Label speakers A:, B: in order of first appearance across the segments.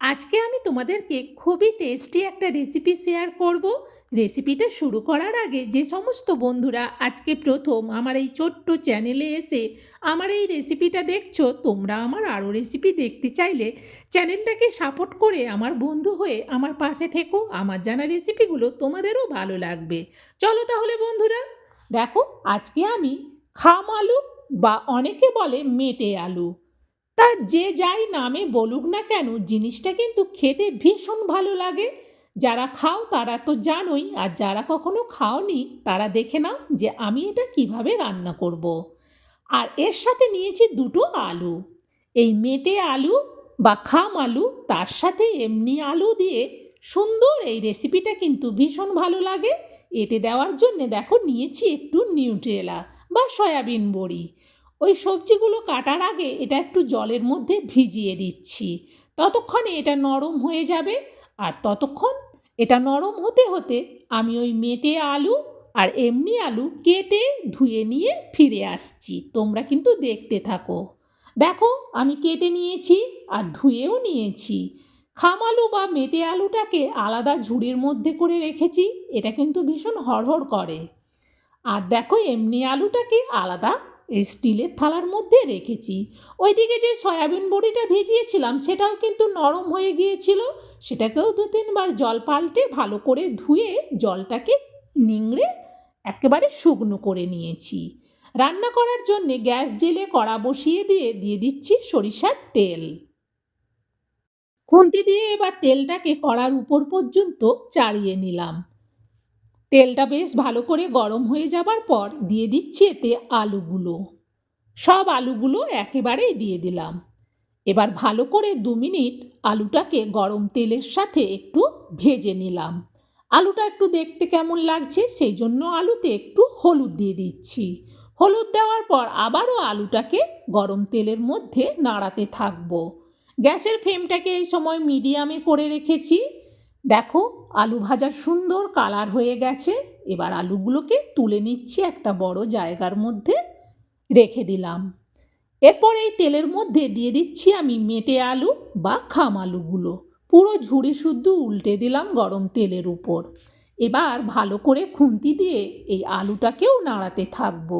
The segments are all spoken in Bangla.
A: আজকে আমি তোমাদেরকে খুবই টেস্টি একটা রেসিপি শেয়ার করব। রেসিপিটা শুরু করার আগে যে সমস্ত বন্ধুরা আজকে প্রথম আমার এই ছোট্ট চ্যানেলে এসে আমার এই রেসিপিটা দেখছ, তোমরা আমার আরও রেসিপি দেখতে চাইলে চ্যানেলটাকে সাপোর্ট করে আমার বন্ধু হয়ে আমার পাশে থেকো। আমার জানা রেসিপিগুলো তোমাদেরও ভালো লাগবে। চলো তাহলে বন্ধুরা, দেখো আজকে আমি খাম আলু বা অনেকে বলে মেটে আলু। তা যে যাই নামে বলুক না কেন, জিনিসটা কিন্তু খেতে ভীষণ ভালো লাগে। যারা খাও তারা তো জানোই, আর যারা কখনো খাওনি তারা দেখে নাও যে আমি এটা কীভাবে রান্না করব। আর এর সাথে নিয়েছি দুটো আলু। এই মেটে আলু বা খাম আলু, তার সাথে এমনি আলু দিয়ে সুন্দর এই রেসিপিটা কিন্তু ভীষণ ভালো লাগে। এতে দেওয়ার জন্যে দেখো নিয়েছি একটু নিউট্রেলা বা সয়াবিন বড়ি। ওই সবজিগুলো কাটার আগে এটা একটু জলের মধ্যে ভিজিয়ে দিচ্ছি। ততক্ষণে এটা নরম হয়ে যাবে আর ততক্ষণ এটা নরম হতে হতে আমি ওই মেটে আলু আর এমনি আলু কেটে ধুয়ে নিয়ে ফিরে আসছি। তোমরা কিন্তু দেখতে থাকো। দেখো, আমি কেটে নিয়েছি আর ধুয়েও নিয়েছি। খাম আলু বা মেটে আলুটাকে আলাদা ঝুড়ির মধ্যে করে রেখেছি, এটা কিন্তু ভীষণ হড়হড় করে। আর দেখো, এমনি আলুটাকে আলাদা স্টিলের থালার মধ্যে রেখেছি। ওইদিকে যে সয়াবিন বড়িটা ভিজিয়েছিলাম, সেটাও কিন্তু নরম হয়ে গিয়েছিল। সেটাকেও দু তিনবার জল পাল্টে ভালো করে ধুয়ে জলটাকে নিংড়ে একেবারে শুকনো করে নিয়েছি। রান্না করার জন্যে গ্যাস জেলে কড়া বসিয়ে দিয়ে দিয়ে দিচ্ছি সরিষার তেল। খুন্তি দিয়ে এবার তেলটাকে কড়ার উপর পর্যন্ত চাড়িয়ে নিলাম। তেলটা বেশ ভালো করে গরম হয়ে যাবার পর দিয়ে দিচ্ছি এতে আলুগুলো। সব আলুগুলো একেবারেই দিয়ে দিলাম। এবার ভালো করে দু মিনিট আলুটাকে গরম তেলের সাথে একটু ভেজে নিলাম। আলুটা একটু দেখতে কেমন লাগছে সেই জন্য আলুতে একটু হলুদ দিয়ে দিচ্ছি। হলুদ দেওয়ার পর আবারও আলুটাকে গরম তেলের মধ্যে নাড়াতে থাকব। গ্যাসের ফ্লেমটাকে এই সময় মিডিয়ামে করে রেখেছি। দেখো, আলু ভাজার সুন্দর কালার হয়ে গেছে। এবার আলুগুলোকে তুলে নিচ্ছি একটা বড় জায়গার মধ্যে রেখে দিলাম। এরপর এই তেলের মধ্যে দিয়ে দিচ্ছি আমি মেটে আলু বা খাম আলুগুলো। পুরো ঝুড়ি শুদ্ধ উল্টে দিলাম গরম তেলের উপর। এবার ভালো করে খুন্তি দিয়ে এই আলুটাকেও নাড়াতে থাকব।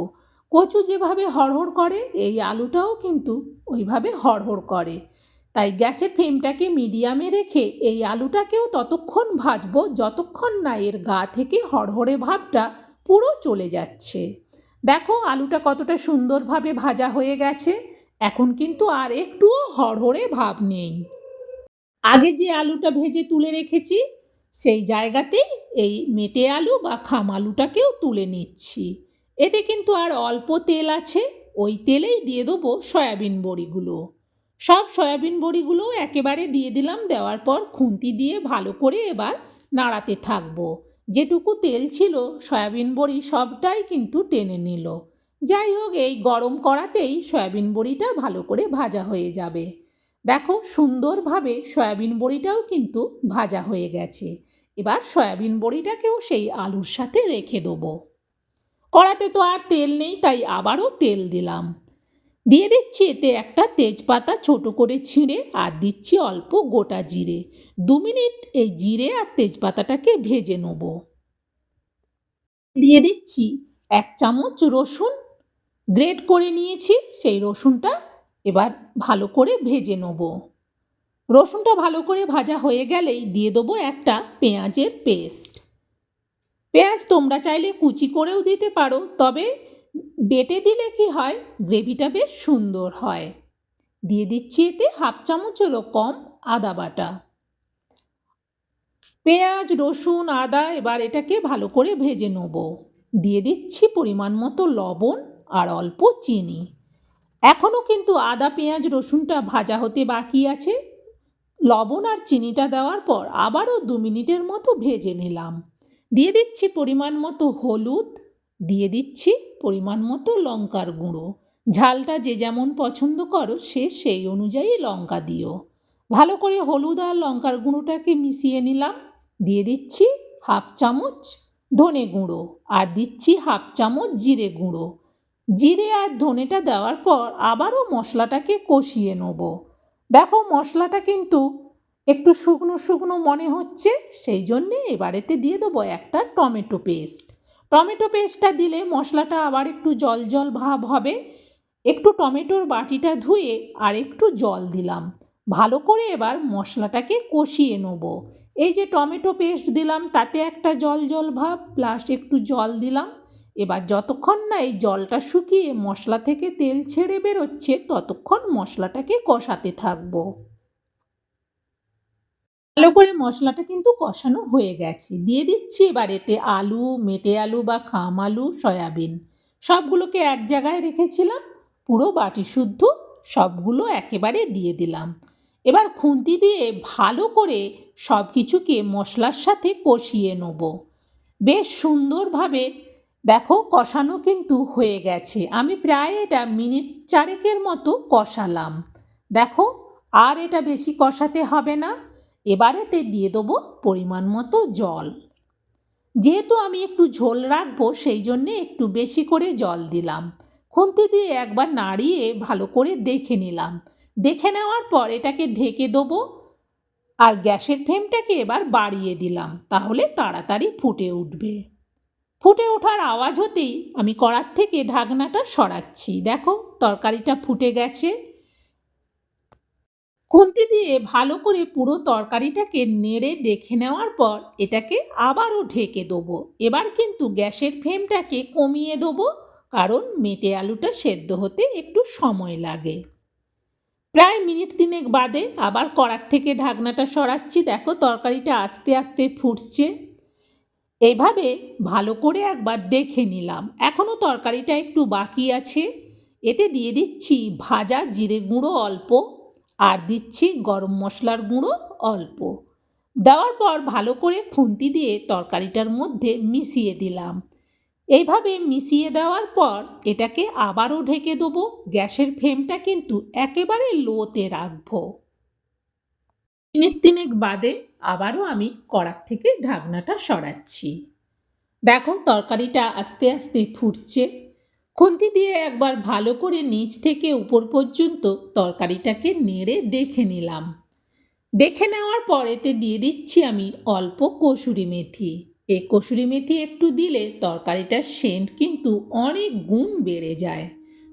A: কচু যেভাবে হড়হড় করে, এই আলুটাও কিন্তু ওইভাবে হড়হড় করে। তাই গ্যাসের ফ্লেমটাকে মিডিয়ামে রেখে এই আলুটাকেও ততক্ষণ ভাজবো যতক্ষণ না এর গা থেকে হড়হড়ে ভাবটা পুরো চলে যাচ্ছে। দেখো আলুটা কতটা সুন্দরভাবে ভাজা হয়ে গেছে, এখন কিন্তু আর একটুও হড়হড়ে ভাব নেই। আগে যে আলুটা ভেজে তুলে রেখেছি, সেই জায়গাতেই এই মেটে আলু বা খাম আলুটাকেও তুলে নিচ্ছি। এতে কিন্তু আর অল্প তেল আছে, ওই তেলেই দিয়ে দেবো সয়াবিন বড়িগুলো। সব সয়াবিন বড়িগুলো একেবারে দিয়ে দিলাম, দেওয়ার পর খুন্তি দিয়ে ভালো করে এবার নাড়াতে থাকব। যেটুকু তেল ছিল, সয়াবিন বড়ি সবটাই কিন্তু টেনে নিল। যাই হোক, এই গরম কড়াতেই সয়াবিন বড়িটা ভালো করে ভাজা হয়ে যাবে। দেখো, সুন্দরভাবে সয়াবিন বড়িটাও কিন্তু ভাজা হয়ে গেছে। এবার সয়াবিন বড়িটাকেও সেই আলুর সাথে রেখে দেবো। কড়াতে তো আর তেল নেই, তাই আবারও তেল দিলাম। দিয়ে দিচ্ছি এতে একটা তেজপাতা ছোট করে ছিঁড়ে আর দিচ্ছি অল্প গোটা জিরে। দু মিনিট এই জিরে আর তেজপাতাটাকে ভেজে নেব। দিয়ে দিচ্ছি এক চামচ রসুন। গ্রেট করে নিয়েছি, সেই রসুনটা এবার ভালো করে ভেজে নেব। রসুনটা ভালো করে ভাজা হয়ে গেলেই দিয়ে দেবো একটা পেঁয়াজের পেস্ট। পেঁয়াজ তোমরা চাইলে কুচি করেও দিতে পারো, তবে বেটে দিলে কি হয়? গ্রেভিটা বেশ সুন্দর হয়। দিয়ে দিচ্ছি এতে হাফ চামচ চামচেরও কম আদা বাটা। পেঁয়াজ, রসুন, আদা এবার এটাকে ভালো করে ভেজে নেব। দিয়ে দিচ্ছি পরিমাণ মতো লবণ আর অল্প চিনি। এখনও কিন্তু আদা, পেঁয়াজ, রসুনটা ভাজা হতে বাকি আছে। লবণ আর চিনিটা দেওয়ার পর আবারও দু মিনিটের মতো ভেজে নিলাম। দিয়ে দিচ্ছি পরিমাণ মতো হলুদ দিয়ে দিচ্ছি পরিমাণ মতো লঙ্কার গুঁড়ো। ঝালটা যে যেমন পছন্দ করো, সে সেই অনুযায়ী লঙ্কা দিও। ভালো করে হলুদ আর লঙ্কার গুঁড়োটাকে মিশিয়ে নিলাম। দিয়ে দিচ্ছি হাফ চামচ ধনে গুঁড়ো আর দিচ্ছি হাফ চামচ জিরে গুঁড়ো। জিরে আর ধনেটা দেওয়ার পর আবারও মশলাটাকে কষিয়ে নেব। দেখো মশলাটা কিন্তু একটু শুকনো শুকনো মনে হচ্ছে, সেই জন্যে এবারেতে দিয়ে দেবো একটা টমেটো পেস্ট। টমেটো পেস্টটা দিলে মশলাটা আবার একটু জল জল ভাব হবে। একটু টমেটোর বাটিটা ধুয়ে আর একটু জল দিলাম। ভালো করে এবার মশলাটাকে কষিয়ে নেব। এই যে টমেটো পেস্ট দিলাম, তাতে একটা জল জল ভাব প্লাস একটু জল দিলাম। এবার যতক্ষণ না এই জলটা শুকিয়ে মশলা থেকে তেল ছেড়ে বেরোচ্ছে, ততক্ষণ মশলাটাকে কষাতে থাকব। ভালো করে মশলাটা কিন্তু কষানো হয়ে গেছে। দিয়ে দিচ্ছি এবার এতে আলু, মেটে আলু বা খাম আলু, সয়াবিন। সবগুলোকে এক জায়গায় রেখেছিলাম, পুরো বাটি শুদ্ধ, সবগুলো একেবারে দিয়ে দিলাম। এবার খুন্তি দিয়ে ভালো করে সব কিছুকে মশলার সাথে কষিয়ে নেব। বেশ সুন্দরভাবে দেখো কষানো কিন্তু হয়ে গেছে। আমি প্রায় এটা মিনিট চারেকের মতো কষালাম। দেখো আর এটা বেশি কষাতে হবে না। এবারেতে দিয়ে দেবো পরিমাণ মতো জল। যেহেতু আমি একটু ঝোল রাখব, সেই জন্যে একটু বেশি করে জল দিলাম। খুন্তি দিয়ে একবার নাড়িয়ে ভালো করে দেখে নিলাম। দেখে নেওয়ার পর এটাকে ঢেকে দেবো আর গ্যাসের ফ্লেমটাকে এবার বাড়িয়ে দিলাম, তাহলে তাড়াতাড়ি ফুটে উঠবে। ফুটে ওঠার আওয়াজ হতেই আমি কড়ার থেকে ঢাকনাটা সরাচ্ছি। দেখো, তরকারিটা ফুটে গেছে। খুন্তি দিয়ে ভালো করে পুরো তরকারিটাকে নেড়ে দেখে নেওয়ার পর এটাকে আবারও ঢেকে দেবো। এবার কিন্তু গ্যাসের ফ্লেমটাকে কমিয়ে দেবো, কারণ মেটে আলুটা সেদ্ধ হতে একটু সময় লাগে। প্রায় মিনিট তিনেক বাদে আবার কড়ার থেকে ঢাকনাটা সরাচ্ছি। দেখো তরকারিটা আস্তে আস্তে ফুটছে। এইভাবে ভালো করে একবার দেখে নিলাম। এখনও তরকারিটা একটু বাকি আছে। এতে দিয়ে দিচ্ছি ভাজা জিরে গুঁড়ো অল্প। আর দিচ্ছি গরম মশলার গুঁড়ো অল্প। দেওয়ার পর ভালো করে খুন্তি দিয়ে তরকারিটার মধ্যে মিশিয়ে দিলাম। এইভাবে মিশিয়ে দেওয়ার পর এটাকে আবারও ঢেকে দেবো। গ্যাসের ফ্লেমটা কিন্তু একেবারে লোতে রাখব। মিনিট তিনেক বাদে আবারও আমি কড়ার থেকে ঢাকনাটা সরাচ্ছি। দেখো তরকারিটা আস্তে আস্তে ফুটছে। খুন্তি দিয়ে একবার ভালো করে নিচ থেকে উপর পর্যন্ত তরকারিটাকে নেড়ে দেখে নিলাম। দেখে নেওয়ার পরেতে দিয়ে দিচ্ছি আমি অল্প কসুরি মেথি। এই কসুরি মেথি একটু দিলে তরকারিটার সেন্ট কিন্তু অনেক গুণ বেড়ে যায়।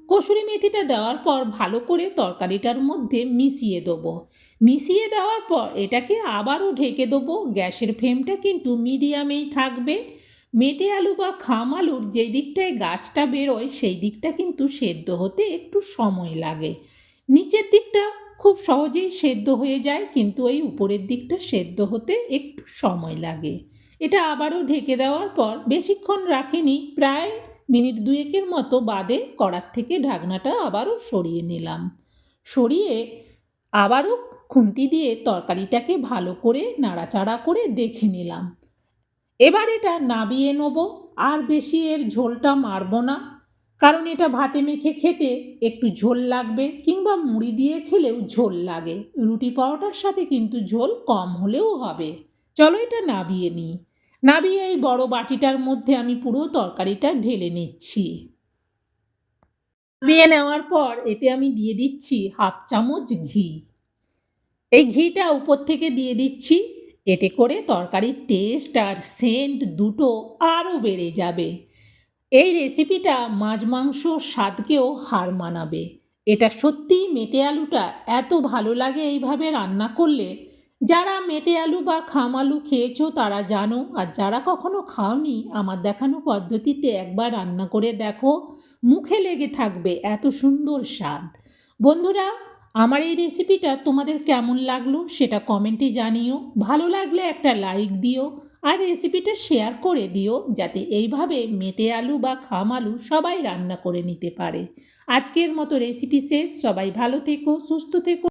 A: কসুরি মেথিটা দেওয়ার পর ভালো করে তরকারিটার মধ্যে মিশিয়ে দেবো। মিশিয়ে দেওয়ার পর এটাকে আবারও ঢেকে দেবো। গ্যাসের ফ্লেমটা কিন্তু মিডিয়ামেই থাকবে। মেটে আলু বা খাম আলুর যেই দিকটায় গাছটা বেরোয়, সেই দিকটা কিন্তু সেদ্ধ হতে একটু সময় লাগে। নিচের দিকটা খুব সহজেই সেদ্ধ হয়ে যায়, কিন্তু ওই উপরের দিকটা সেদ্ধ হতে একটু সময় লাগে। এটা আবারও ঢেকে দেওয়ার পর বেশিক্ষণ রাখিনি, প্রায় মিনিট দুয়েকের মতো বাদে কড়ার থেকে ঢাকনাটা আবারও সরিয়ে নিলাম। সরিয়ে আবারও খুন্তি দিয়ে তরকারিটাকে ভালো করে নাড়াচাড়া করে দেখে নিলাম। এবার এটা নাবিয়ে নেব, আর বেশি এর ঝোলটা মারবো না। কারণ এটা ভাতে মেখে খেতে একটু ঝোল লাগবে, কিংবা মুড়ি দিয়ে খেলেও ঝোল লাগে। রুটি পরোটার সাথে কিন্তু ঝোল কম হলেও হবে। চলো এটা নাবিয়ে নিই। নাবিয়ে এই বড় বাটিটার মধ্যে আমি পুরো তরকারিটা ঢেলে নিচ্ছি। নাবিয়ে নেওয়ার পর এতে আমি দিয়ে দিচ্ছি হাফ চামচ ঘি। এই ঘিটা উপর থেকে দিয়ে দিচ্ছি। এতে করে তরকারির টেস্ট আর সেন্ট দুটো আরও বেড়ে যাবে। এই রেসিপিটা মাছ মাংস স্বাদকেও হার মানাবে। এটা সত্যিই মেটে আলুটা এত ভালো লাগে এইভাবে রান্না করলে। যারা মেটে আলু বা খাম আলু খেয়েছো তারা জানো, আর যারা কখনো খাওনি, আমার দেখানো পদ্ধতিতে একবার রান্না করে দেখো। মুখে লেগে থাকবে এত সুন্দর স্বাদ। বন্ধুরা আমার এই রেসিপিটা তোমাদের কেমন লাগল সেটা কমেন্টে জানিও। ভালো লাগলে একটা লাইক দিও আর রেসিপিটা শেয়ার করে দিও যাতে এইভাবে মেটে আলু বা খাম আলু সবাই রান্না করে নিতে পারে। আজকের মতো রেসিপি শেষ। সবাই ভালো থেকো, সুস্থ থেকো।